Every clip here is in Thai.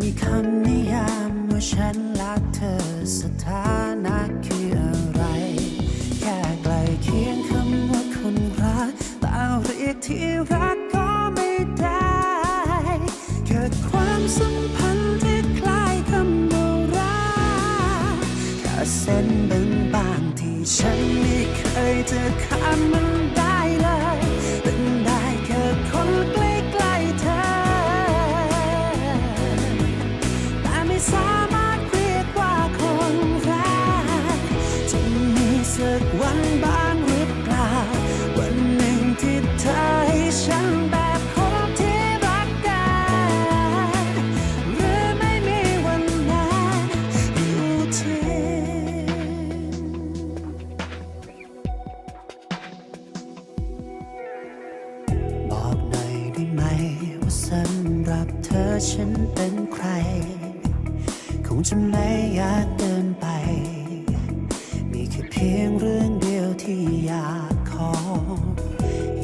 มีคำนิยามว่าฉันและเธอสถานะคืออะไร แค่ใกลเคียงคำว่าคนรักแต่เรียกที่รักก็ไม่ได้เกิดความสัมพันธ์ที่คล้ายคำว่ารักแค่เส้นบางๆที่ฉันไม่เคยจะข้ามมัน ขอ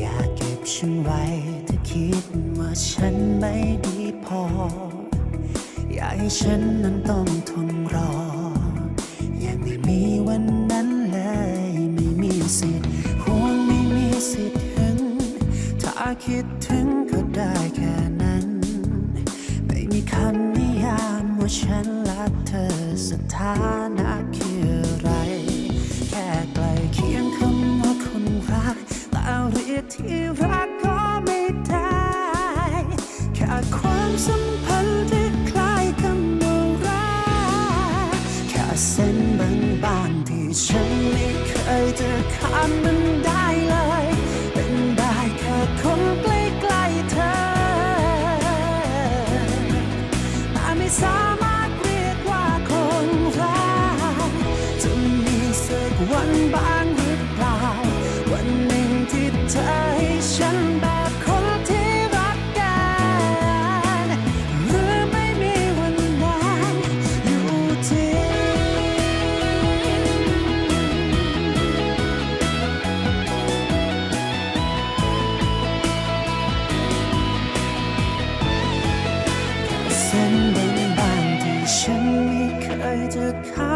อยากเก็บฉันไว้ถ้าคิดว่าฉันไม่ดีพอ อยากให้ฉันนั้นต้องทนรอ อยังไม่มีวันนั้นเลย ไม่มีสิทธิ์ห่วงไม่มีสิทธิ์ถึง ถ้าคิดถึงก็ได้แค่นั้น ไม่มีคำนิยามว่าฉันและเธอสถาน เส้นบางๆที่ฉันไม่เคยจะข้ามมันได้เลย เป็นได้แค่คนใกล้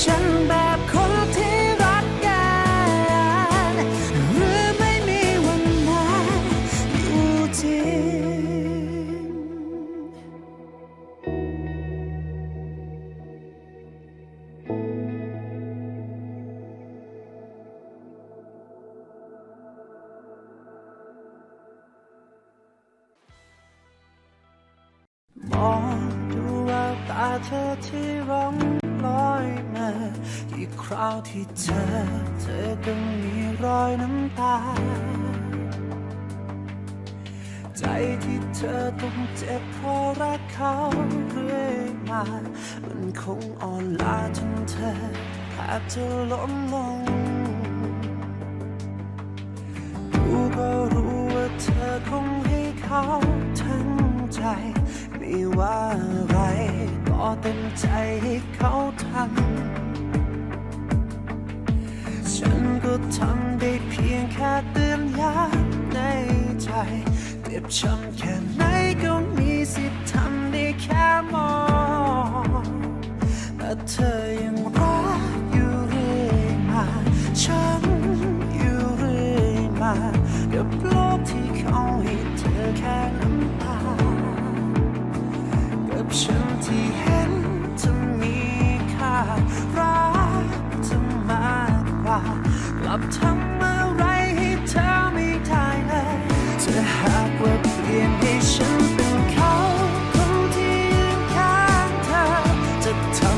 ฉันแบบคนที่รักกันหรือไม่มีวันนั้นอยู่จริงมองดูแววตาเธอที่ร้อง อีกคราวที่เจอเธอก็มีรอยน้ำตา ใจที่เธอต้องเจ็บเพราะรักเขาเรื่อยมา มันคงอ่อนล้าจนเธอแทบจะล้มลงรู้ก็รู้ว่าเธอคงให้เขาทั้งใจ ไม่ว่าอะไรก็เต็มใจให้เขาทำ ก็ทำได้เพียงแค่เตือนย้ำในใจเจ็บช้ำแค่ไหนก็มีสิทธิ์ทำได้แค่มองแต่เธอ the time.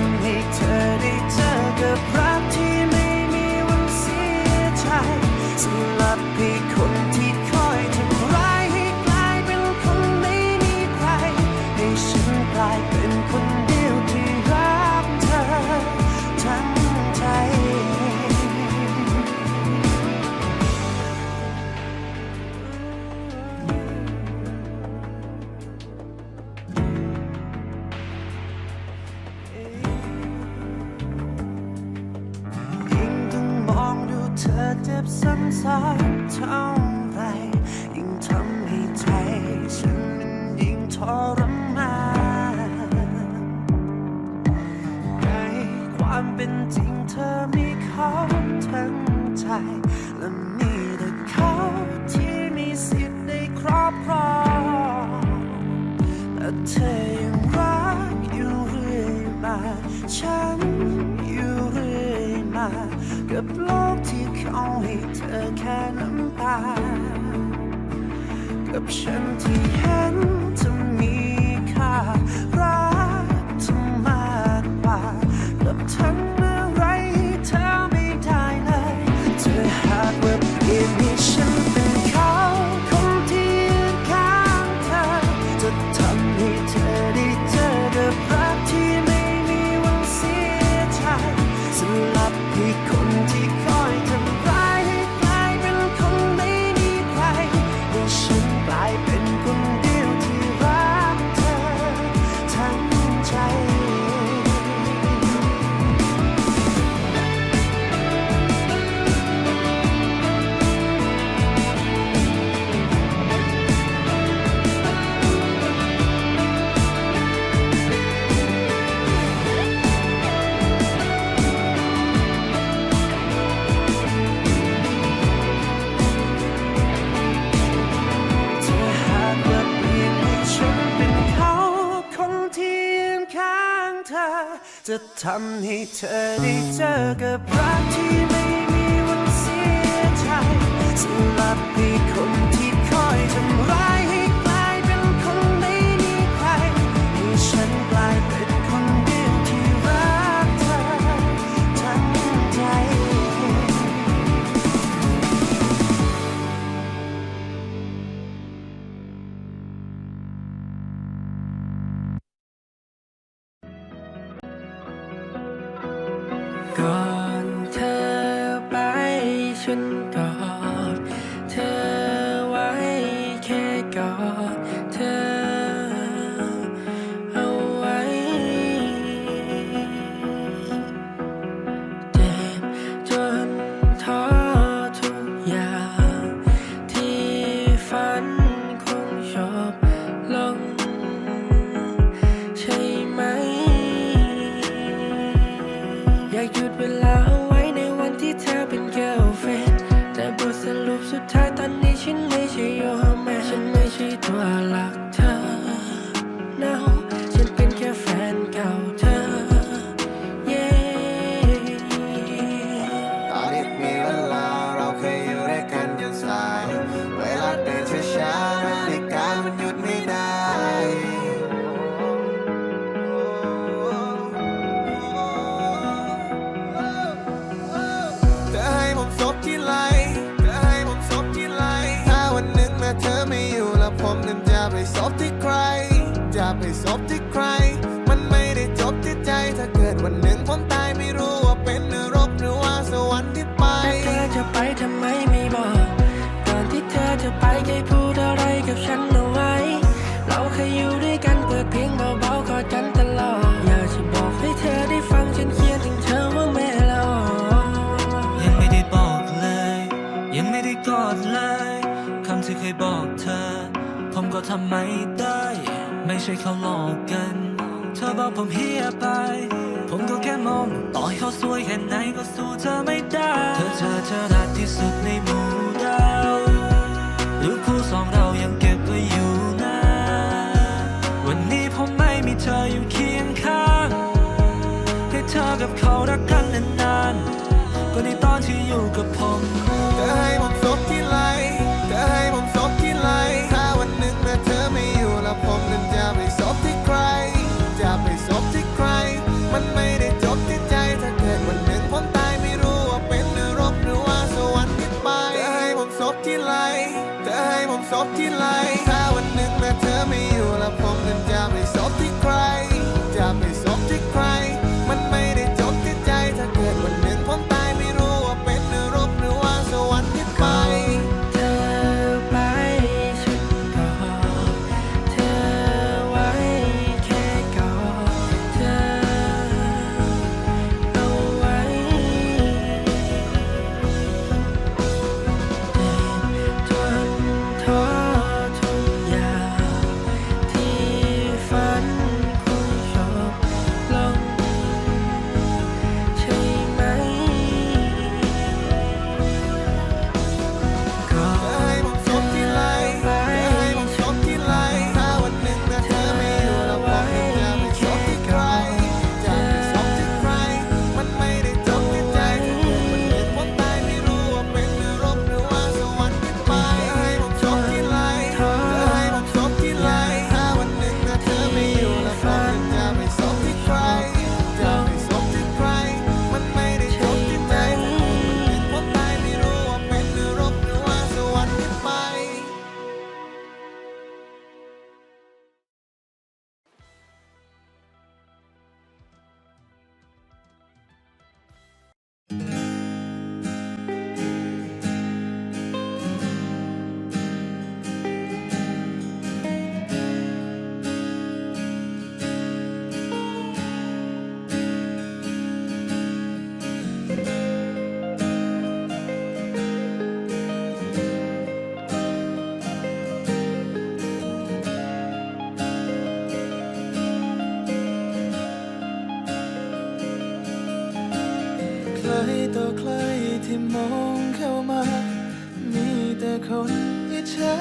什么？ จะทำให้เธอได้เจอกับรักที่ und nimm der Race auf die ไม่ได้ ไม่ใช่เขาหลอกกัน เธอบอกผมเฮียไป ผมก็แค่มองต่อให้เขาสวยแค่ไหนก็สู้เธอไม่ได้ มองเข้ามา มีแต่คนอิจฉา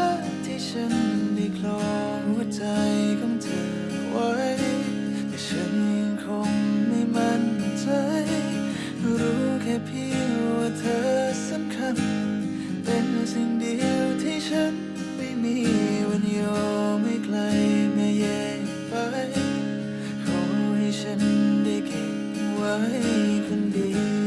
ที่ฉันได้คลองหัวใจของเธอไว้ แต่ฉันคงไม่มั่นใจ รู้แค่เพียงว่าเธอสำคัญ เป็นสิ่งเดียวที่ฉันไม่มีวันยอมไม่ไกลไม่แยกไป ขอให้ฉันได้เก็บไว้คนเดียว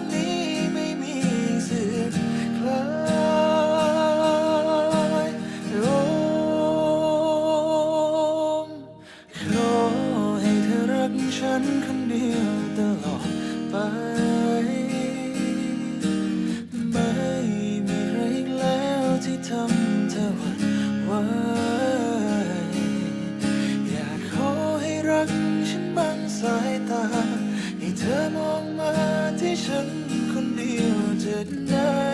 good love.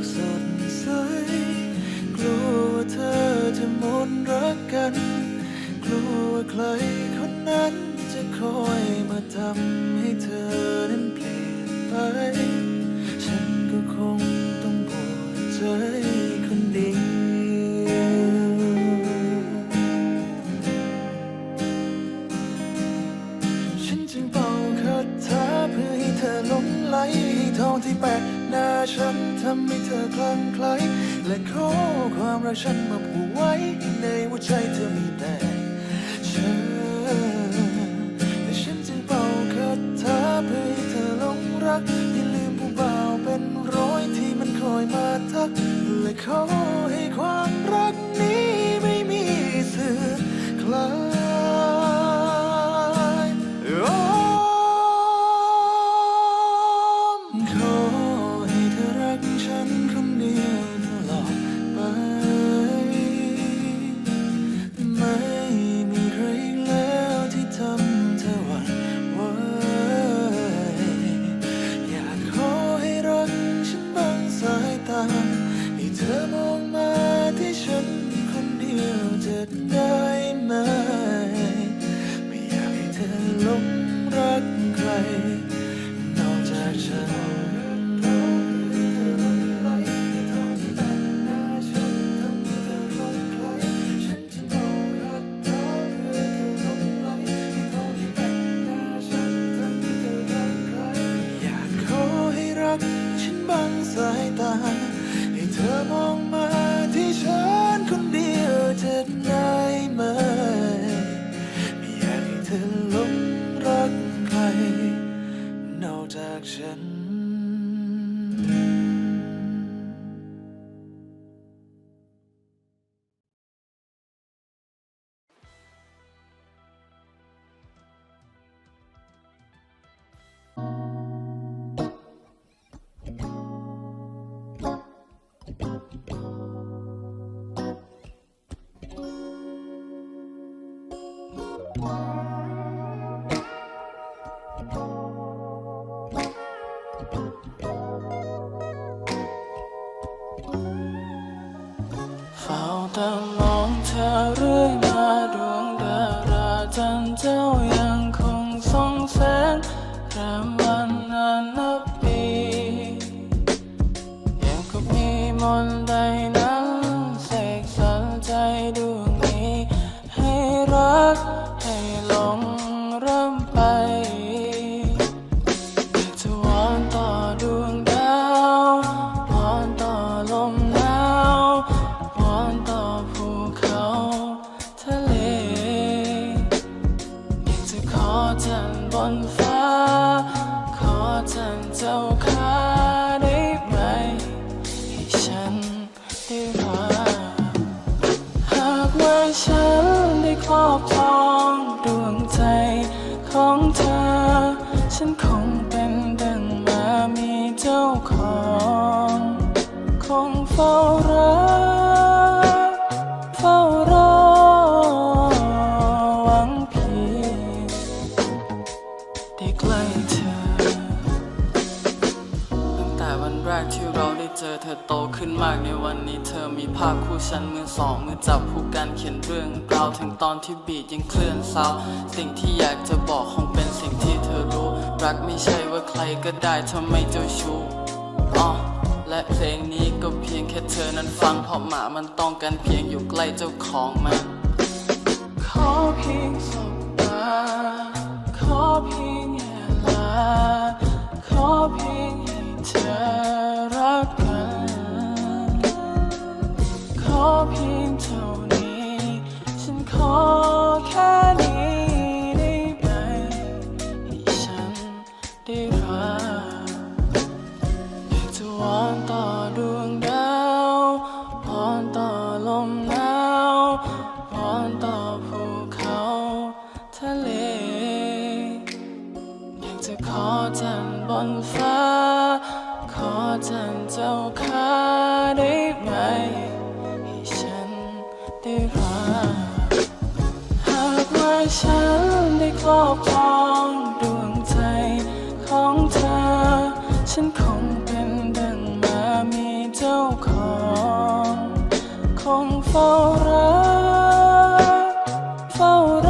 กสดใส กลัวว่าเธอจะมนรักกัน กลัวว่าใครคนนั้นจะคอยมาทำให้เธอนั้นเปลี่ยนไป ในหัวใจเธอมีแต่เธอแต่ฉันจึงเป่าคาถาเพื่อให้เธอหลงรักอย่าลืมผู้บ่าวเป็นร้อยที่มันคอยมาทัก และขอให้ความรักนี้ไม่มีเสื่อมคลาย ตาแต่มองเธอเรื่อยมาดวงดาราจัน นฟ้า ขอท่านเจ้าค่ะ เจอเธอโตขึ้นมากในวันนี้เธอมีภาพคู่ฉันมือสองมือจับคู่กันเขียนเรื่องราวถึงตอนที่บีดยังเคลื่อนเศร้าสิ่งที่อยากจะบอกคงเป็นสิ่งที่เธอรู้ รักไม่ใช่ว่าใครก็ได้ทำไมเจ้าชู้อ๋อและเพลงนี้ก็เพียงแค่เธอนั้นฟังเพราะหมามันต้องการเพียงอยู่ใกล้เจ้าของมันขอเพียงสบตาขอเพียงอย่ลาขอเพียงให้เธอรัก เพียงเท่านี้ ฉันขอแค่นี้ เ